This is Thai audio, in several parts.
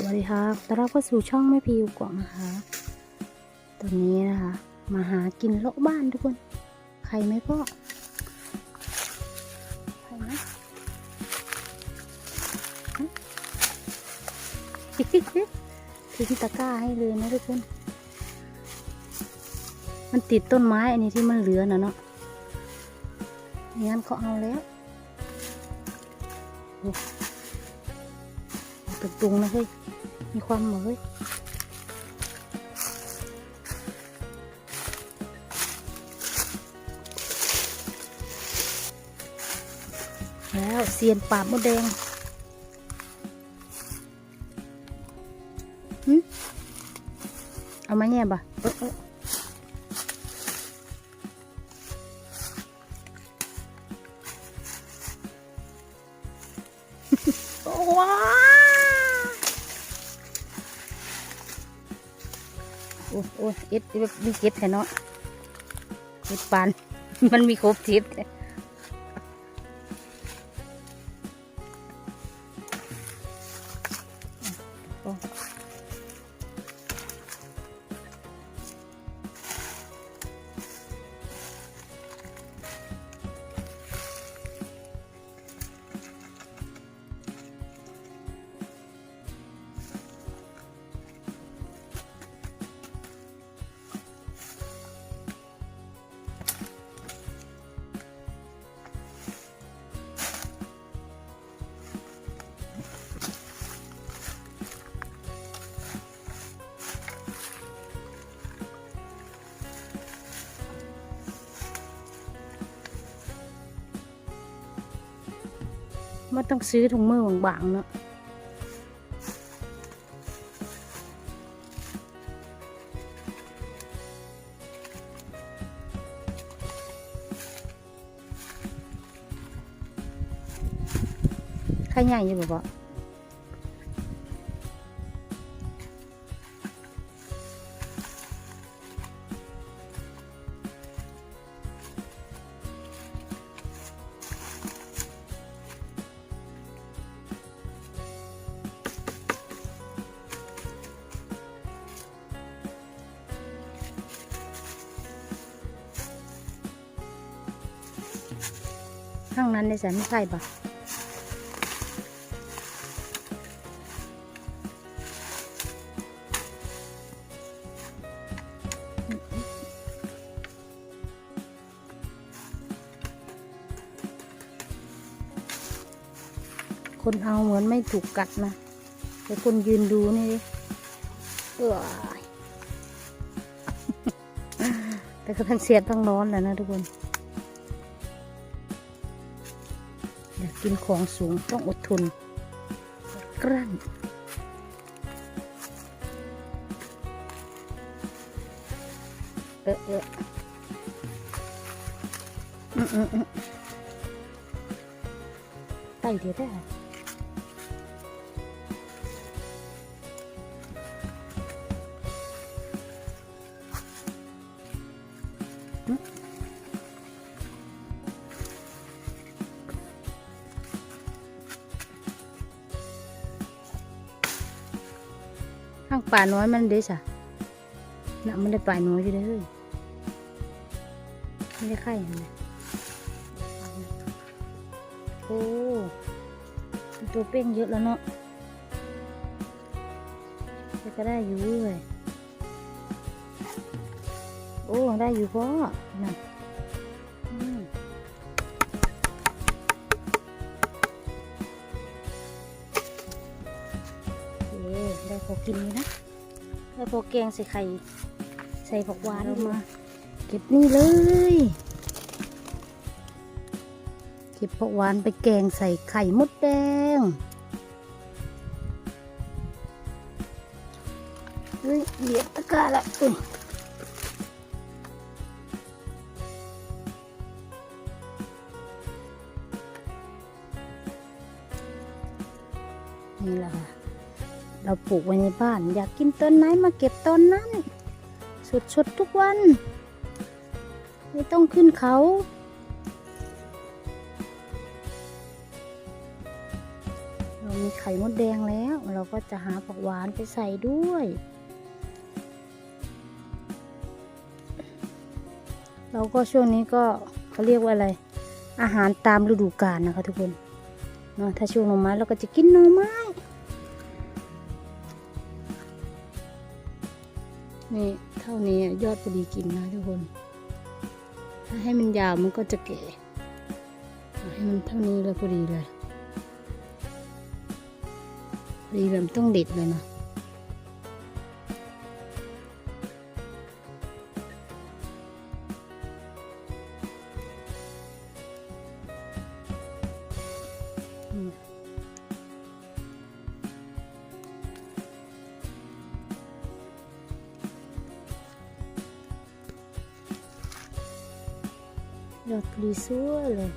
สวัสดีครับต้อนรับเข้าสู่ช่องแม่พีอยู่กว่านะคะตอนนี้นะคะ มาหากินเลาะบ้านทุกคน ใครไหมพ่อใครนะฮะทิ้งตะกร้าให้เลยนะทุกคน มันติดต้นไม้อันนี้ที่มันเหลือนะเนาะงั้นเขาเอาแล้วตุกตุงนะเฮ้ย มีความเหมอเฮ้ยแล้วเซียนปาบมดแดงเอามาแง่บ่ะว้า อ้โอ้เอ็ดแบบมีเก็ดแค่เนาะเอ็ดปาน มันมีครบทิศ มันต้องซื้อถุงมือบางๆเนาะใครใหญ่อยู่บ่ ข้างนั้นในแสนไม่ใช่ปะคนเอาเหมือนไม่ถูกกัดนะ แต่คนยืนดูนี่เออแต่ก็ทั้งเสียดทั้งร้อนแหล้วนะทุกคน กกินของสูงต้องอดทนกลั้นเออเอออืมอืมอืมไต่เดี๋ยวได้างป่าน้อยมันเด้สะน่ะมันได้ป่าน้อยอยู่เลยไม่ได้ไข่เห็นไหมโอ้ตัวเป้งเยอะแล้วเนาะแต่ก็ได้อยู่เลยโอ้ ได้อยู่พ่อน่ะ กินอยู่นะได้พอแกงใส่ไข่ใส่ผักหวานออกมา เก็บนี่เลย เก็บผักหวานไปแกงใส่ไข่มดแดงเฮ้ยเหยียบตะกร้าละอุ้ยนี่แหละค่ะ เราปลูกไว้ในบ้าน อยากกินต้นไหนมาเก็บต้นนั้นสดๆทุกวัน ไม่ต้องขึ้นเขาเรามีมีไข่มดแดงแล้ว เราก็จะหาผักหวานไปใส่ด้วย เราก็ช่วงนี้ก็เขาเรียกว่าอะไร อาหารตามฤดูกาลนะคะทุกคนเนาะถ้าช่วงหน่อไม้เราก็จะกินหน่อไม้ นี่เท่านี้ยอดพอดีกินนะทุกคน ถ้าให้มันยาวมันก็จะแก่ให้มันเท่านี้เลยพอดีเลยพอดีแบบต้องเด็ดเลยนะ ยอดพอดีสวเลย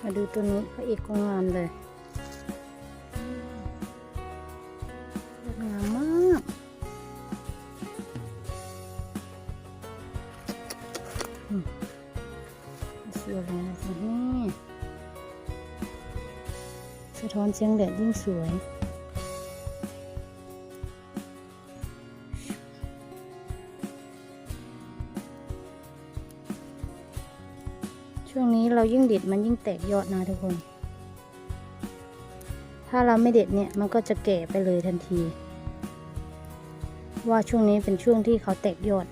มาดูตัวนี้พระเอกกองงานเลย สะท้อนเสียงแดดยิ่งสวยช่วงนี้เรายิ่งเด็ดมันยิ่งแตกยอดนะทุกคน ถ้าเราไม่เด็ดเนี่ยมันก็จะแก่ไปเลยทันที ว่าช่วงนี้เป็นช่วงที่เขาแตกยอด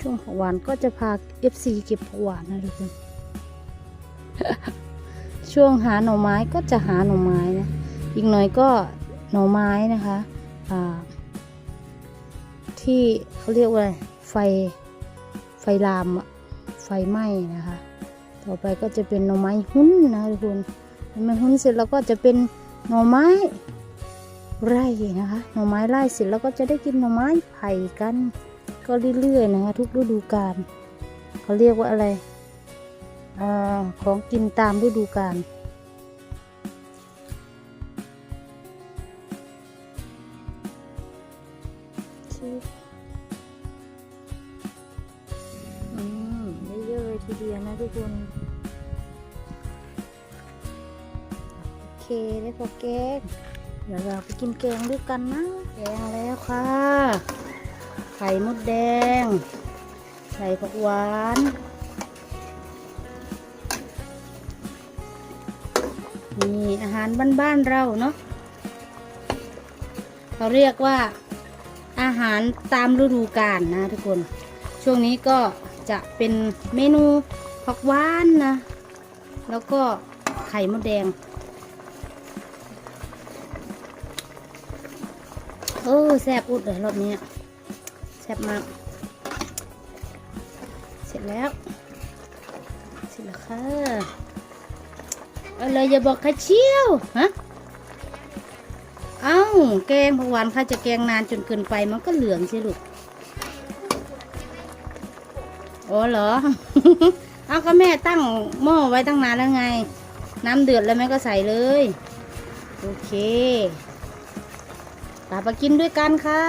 ช่วงผักหวานก็จะพา FC เก็บผักหวานนะทุกคนช่วงหาหน่อไม้ก็จะหาหน่อไม้นะอีกหน่อยก็หน่อไม้นะคะที่เขาเรียกว่าไฟไฟลามอะไฟไหม้นะคะ ต่อไปก็จะเป็นหน่อไม้หุ้นนะทุกคนหน่อไม้หุ้นเสร็จแล้วก็จะเป็นหน่อไม้ไร่นะคะหน่อไม้ไร่เสร็จแล้วก็จะได้กินหน่อไม้ไผ่กัน ก็เรื่อยๆนะคะทุกฤดูกาลเขาเรียกว่าอะไรอาของกินตามฤดูกาลชิบอืมได้เยอะเลยทีเดียวนะทุกคนโอเคได้พอแกงเดี๋ยวเราไปกินแกงด้วยกันนะ แกงแล้วค่ะ ไข่มดแดง ใส่ผักหวาน นี่อาหารบ้านๆเราเนาะเขาเรียกว่าอาหารตามฤดูกาลนะทุกคน ช่วงนี้ก็จะเป็นเมนูผักหวานนะ แล้วก็ไข่มดแดงเออแซ่บอุดเลยรอบนี้ ซ่บมาก เสร็จแล้ว เสร็จแล้วค่ะเอาเลยอย่าบอกใครเชี่ยวฮะเอ้าแกงผักหวานใครจะแกงนานจนเกินไปมันก็เหลืองใช่ลูกโอ้เหรอ เอาก็แม่ตั้งหม้อไว้ตั้งนานแล้วไง น้ำเดือดแล้วแม่ก็ใส่เลย โอเคตาไปกินด้วยกันค่ะ